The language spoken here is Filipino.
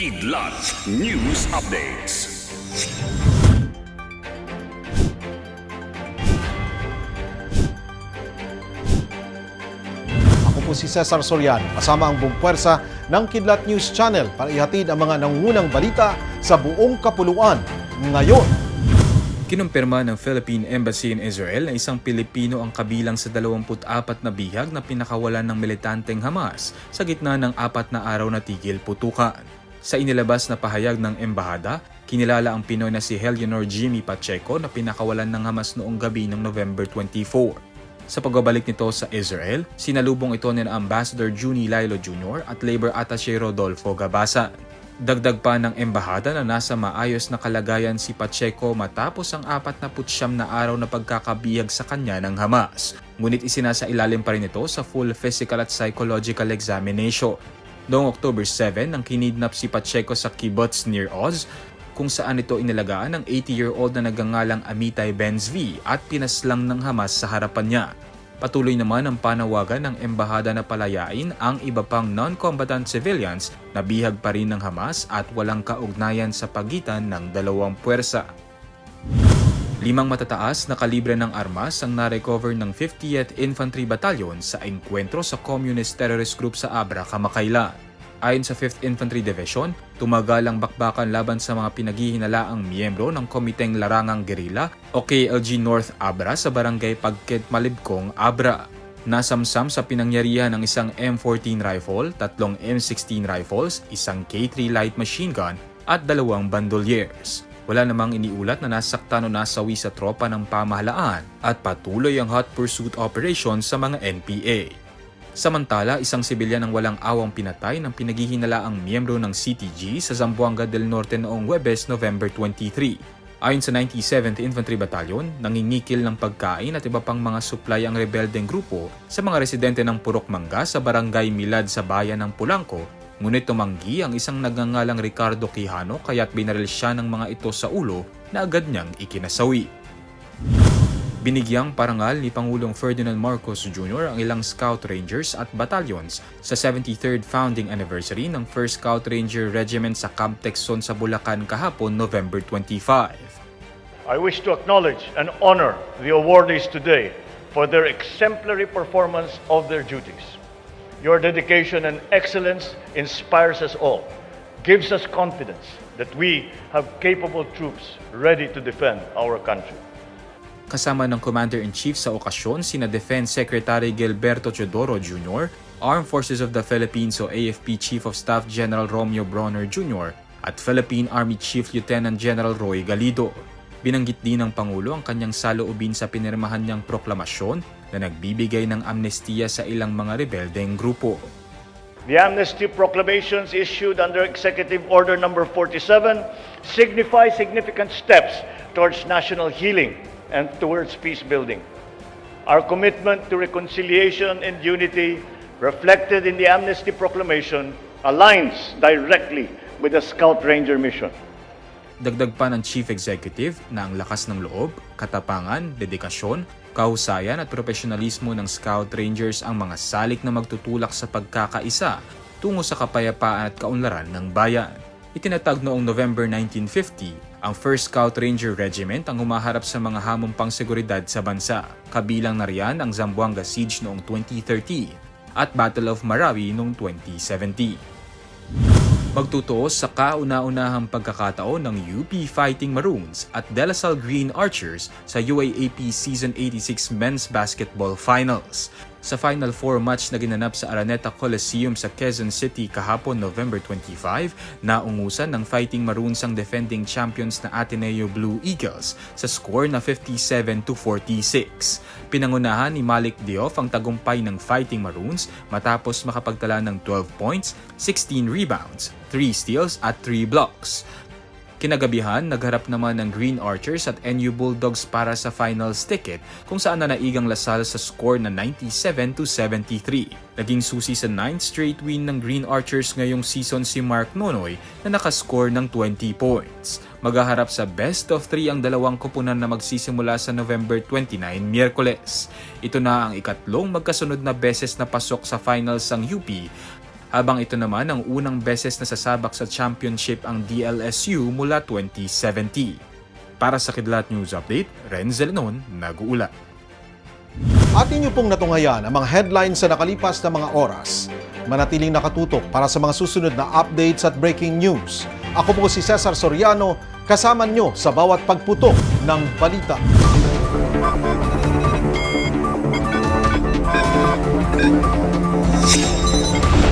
Kidlat News Updates. Ako po si Cesar Soriano, kasama ang buong puwersa ng Kidlat News Channel para ihatid ang mga nangungunang balita sa buong kapuluan ngayon. Kinumpirma ng Philippine Embassy in Israel na isang Pilipino ang kabilang sa 24 na bihag na pinakawalan ng militanteng Hamas sa gitna ng apat na araw na tigil putukan. Sa inilabas na pahayag ng embahada, kinilala ang Pinoy na si Helionor Jimmy Pacheco na pinakawalan ng Hamas noong gabi ng November 24. Sa pagbabalik nito sa Israel, sinalubong ito ni Ambassador Juni Lilo Jr. at Labor Attaché Rodolfo Gabasan. Dagdag pa ng embahada na nasa maayos na kalagayan si Pacheco matapos ang 49 na araw na pagkakabihag sa kanya ng Hamas. Ngunit isinasa ilalim pa rin ito sa full physical at psychological examination. Noong October 7 nang kinidnap si Pacheco sa kibbutz near Oz, kung saan ito inilagaan ng 80-year-old na nagangalang Amitai Benzvi at pinaslang ng Hamas sa harapan niya. Patuloy naman ang panawagan ng embahada na palayain ang iba pang non-combatant civilians na bihag pa rin ng Hamas at walang kaugnayan sa pagitan ng dalawang puwersa. Limang matataas na kalibre ng armas ang na-recover ng 50th Infantry Battalion sa engkwentro sa Communist Terrorist Group sa Abra kamakailan. Ayon sa 5th Infantry Division, tumagal ang bakbakan laban sa mga pinaghihinalaang miyembro ng Komiteng Larangang Gerilla o KLG North Abra sa barangay Pagkit Malibkong, Abra. Nasamsam sa pinangyarihan ng isang M14 rifle, tatlong M16 rifles, isang K3 light machine gun at dalawang bandoliers. Wala namang iniulat na nasaktan o nasawi sa tropa ng pamahalaan at patuloy ang hot pursuit operation sa mga NPA. Samantala, isang sibilyan ang walang awang pinatay ng pinaghihinalaang miyembro ng CTG sa Zamboanga del Norte noong Webes, November 23. Ayon sa 97th Infantry Battalion, nangingikil ng pagkain at iba pang mga supply ang rebeldeng grupo sa mga residente ng Purok Mangga sa barangay Milad sa bayan ng Pulangco Ngunit tumanggi ang isang nagngangalang Ricardo Quijano kaya't binaril siya ng mga ito sa ulo na agad niyang ikinasawi. Binigyang parangal ni Pangulong Ferdinand Marcos Jr. ang ilang Scout Rangers at battalions sa 73rd founding anniversary ng 1st Scout Ranger Regiment sa Camp Texon sa Bulacan kahapon November 25. I wish to acknowledge and honor the awardees today for their exemplary performance of their duties. Your dedication and excellence inspires us all, gives us confidence that we have capable troops ready to defend our country. Kasama ng Commander-in-Chief sa okasyon sina Defense Secretary Gilberto Teodoro Jr., Armed Forces of the Philippines o AFP Chief of Staff General Romeo Bronner Jr. at Philippine Army Chief Lieutenant General Roy Galido. Binanggit din ng Pangulo ang kanyang saloobin sa pinirmahan niyang proklamasyon na nagbibigay ng amnestiya sa ilang mga rebeldeng grupo. The amnesty proclamations issued under Executive Order Number 47 signify significant steps towards national healing and towards peace building. Our commitment to reconciliation and unity reflected in the amnesty proclamation aligns directly with the Scout Ranger mission. Dagdag pa ng Chief Executive na ang lakas ng loob, katapangan, dedikasyon, kahusayan at profesionalismo ng Scout Rangers ang mga salik na magtutulak sa pagkakaisa tungo sa kapayapaan at kaunlaran ng bayan. Itinatag noong November 1950, ang 1st Scout Ranger Regiment ang humaharap sa mga hamong pangseguridad sa bansa. Kabilang na riyan ang Zamboanga Siege noong 2013 at Battle of Marawi noong 2017. Magtutuos sa kauna-unahang pagkakataon ng UP Fighting Maroons at De La Salle Green Archers sa UAAP Season 86 Men's Basketball Finals. Sa Final Four match na ginanap sa Araneta Coliseum sa Quezon City kahapon November 25, naungusan ng Fighting Maroons ang defending champions na Ateneo Blue Eagles sa score na 57-46. Pinangunahan ni Malik Diouf ang tagumpay ng Fighting Maroons matapos makapagtala ng 12 points, 16 rebounds, 3 steals at 3 blocks. Kinagabihan, nagharap naman ng Green Archers at NU Bulldogs para sa finals ticket kung saan nanaigang Lasal sa score na 97-73. Naging susi sa 9th straight win ng Green Archers ngayong season si Mark Nonoy na nakascore ng 20 points. Magaharap sa best of 3 ang dalawang kupunan na magsisimula sa November 29, Miyerkules. Ito na ang ikatlong magkasunod na beses na pasok sa finals ang UP habang ito naman ang unang beses na sasabak sa championship ang DLSU mula 2070. Para sa Kidlat News Update, Renzel Noon, nag-uula. Atin niyo pong natunghayan ang mga headlines sa nakalipas na mga oras. Manatiling nakatutok para sa mga susunod na updates at breaking news. Ako po si Cesar Soriano, kasama nyo sa bawat pagputok ng balita. Thank you.